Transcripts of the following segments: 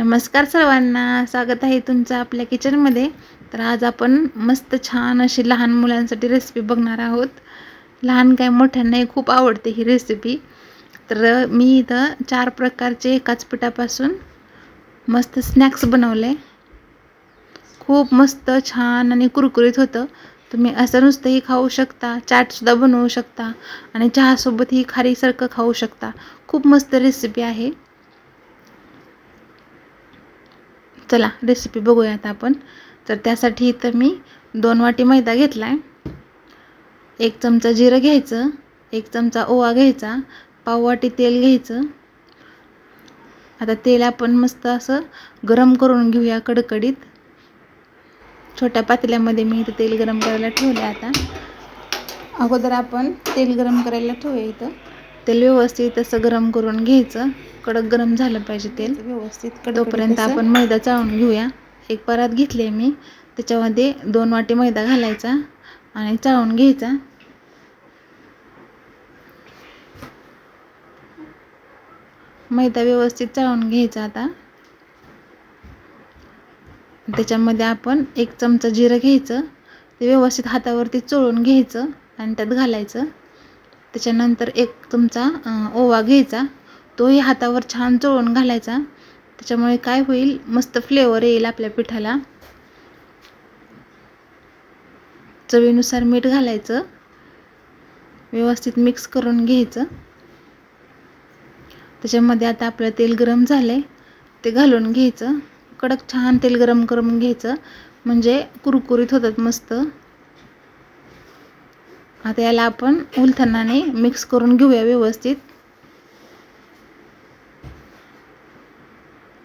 नमस्कार सर्वांना स्वागत आहे तुमचं आपल्या किचनमध्ये. तर आज आपण मस्त छान अशी लहान मुलांसाठी रेसिपी बघणार आहोत. लहान काय मोठ्यांनाही खूप आवडते ही रेसिपी तर मी इथं चार प्रकारचे एकाच पिठापासून मस्त स्नॅक्स बनवले. खूप मस्त छान आणि कुरकुरीत होतं. तुम्ही असं नुसतंही खाऊ शकता चाटसुद्धा बनवू शकता आणि चहासोबतही खारीसारखं खाऊ शकता. खूप मस्त रेसिपी आहे. चला रेसिपी बघूया आता आपण. तर त्यासाठी इथं मी दोन वाटी मैदा घेतला आहे एक चमचा जिरं घ्यायचं एक चमचा ओवा घ्यायचा पाव वाटी तेल घ्यायचं. आता तेल आपण मस्त असं गरम करून घेऊया कडकडीत. छोट्या पातेल्यामध्ये मी इथं तेल गरम करायला ठेवले आता. अगोदर आपण तेल गरम करायला ठेवूया इथं. तेल व्यवस्थित असं गरम करून घ्यायचं. कडक गरम झालं पाहिजे तेल. व्यवस्थित तोपर्यंत आपण मैदा चाळून घेऊया. एक परात घेतली आहे मी. त्याच्यामध्ये दोन वाटी मैदा घालायचा आणि चाळून घ्यायचा. मैदा व्यवस्थित चाळून घ्यायचा आता. त्याच्यामध्ये आपण एक चमचा जिरं घ्यायचं. ते व्यवस्थित हातावरती चोळून घ्यायचं आणि त्यात घालायचं. त्याच्यानंतर एक तुमचा ओवा घ्यायचा. तोही हातावर छान चोळून घालायचा. त्याच्यामुळे काय होईल मस्त फ्लेवर येईल आपल्या पिठाला. चवीनुसार मीठ घालायचं. व्यवस्थित मिक्स करून घ्यायचं. त्याच्यामध्ये आता आपलं तेल गरम झालं आहे ते घालून घ्यायचं. कडक छान तेल गरम करून घ्यायचं. म्हणजे कुरकुरीत होतात मस्त. आता याला आपण उलथनाने मिक्स करून घेऊया व्यवस्थित.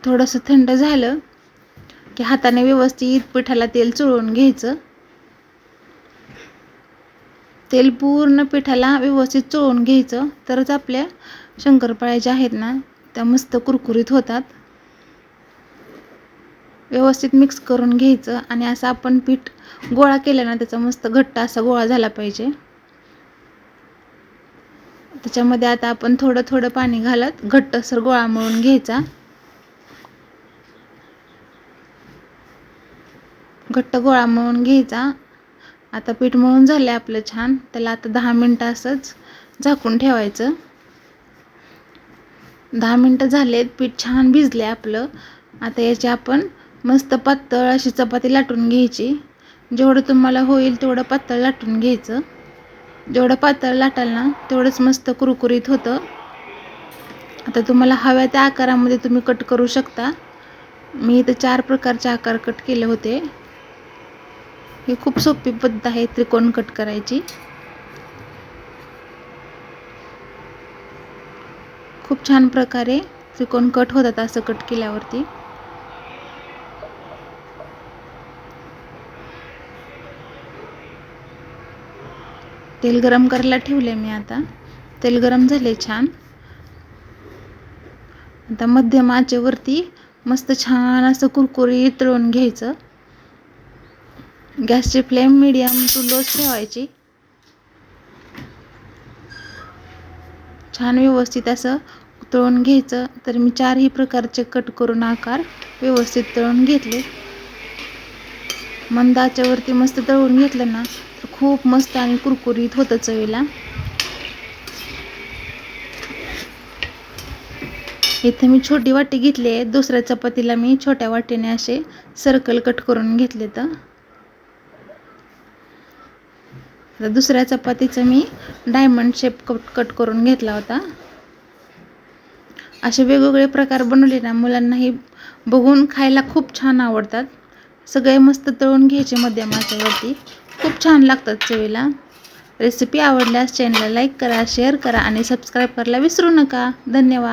थोडंसं थंड झालं की हाताने व्यवस्थित पिठाला तेल चोळून घ्यायचं. तेल पूर्ण पिठाला व्यवस्थित चोळून घ्यायचं. तरच आपल्या शंकरपाळ्या ज्या आहेत ना त्या मस्त कुरकुरीत होतात. व्यवस्थित मिक्स करून घ्यायचं आणि असं आपण पीठ गोळा केल्यानं ना त्याचा मस्त घट्ट असा गोळा झाला पाहिजे. त्याच्यामध्ये आता आपण थोडं थोडं पाणी घालत घट्ट सर गोळा मळून घ्यायचा. घट्ट गोळा मळून घ्यायचा. आता पीठ मळून झालं आहे आपलं छान. त्याला आता दहा मिनटं असंच झाकून ठेवायचं. दहा मिनटं झालेत पीठ छान भिजले आपलं. आता याची आपण मस्त पातळ अशी चपाती लाटून घ्यायची. जेवढं तुम्हाला होईल तेवढं पातळ लाटून घ्यायचं. जेवढं पातळ लाटाल ना तेवढंच मस्त कुरकुरीत होतं. आता तुम्हाला हव्या त्या आकारामध्ये तुम्ही कट करू शकता. मी इथं चार प्रकारचे आकार कट केले होते. ही खूप सोपी पद्धत आहे त्रिकोण कट करायची. खूप छान प्रकारे त्रिकोण कट होतात असं कट केल्यावरती. तेल गरम करायला ठेवले मी आता. तेल गरम झाले छान. आता मध्यम आचेवरती मस्त छान असं कुरकुरीत तळून घ्यायचं. गॅसची फ्लेम मिडियम टू लोच ठेवायची. छान व्यवस्थित असं तळून घ्यायचं. तर मी चारही प्रकारचे कट करून आकार व्यवस्थित तळून घेतले. मंदाच्यावरती मस्त तळून घेतलं ना तर खूप मस्त आणि कुरकुरीत होतं चवीला. इथे मी छोटी वाटी घेतली आहे. दुसऱ्या चपातीला मी छोट्या वाटीने असे सर्कल कट करून घेतले तर. दुसऱ्या चपातीचं मी डायमंड शेप कट कट करून घेतला होता. असे वेगवेगळे प्रकार बनवले ना मुलांनाही बघून खायला खूप छान आवडतात. सगळे मस्त तळून घ्यायचे मध्यमाच्यावरती खूप छान लागतात चवीला. रेसिपी आवडल्यास चॅनलला लाईक करा शेअर करा आणि सबस्क्राईब करायला विसरू नका. धन्यवाद.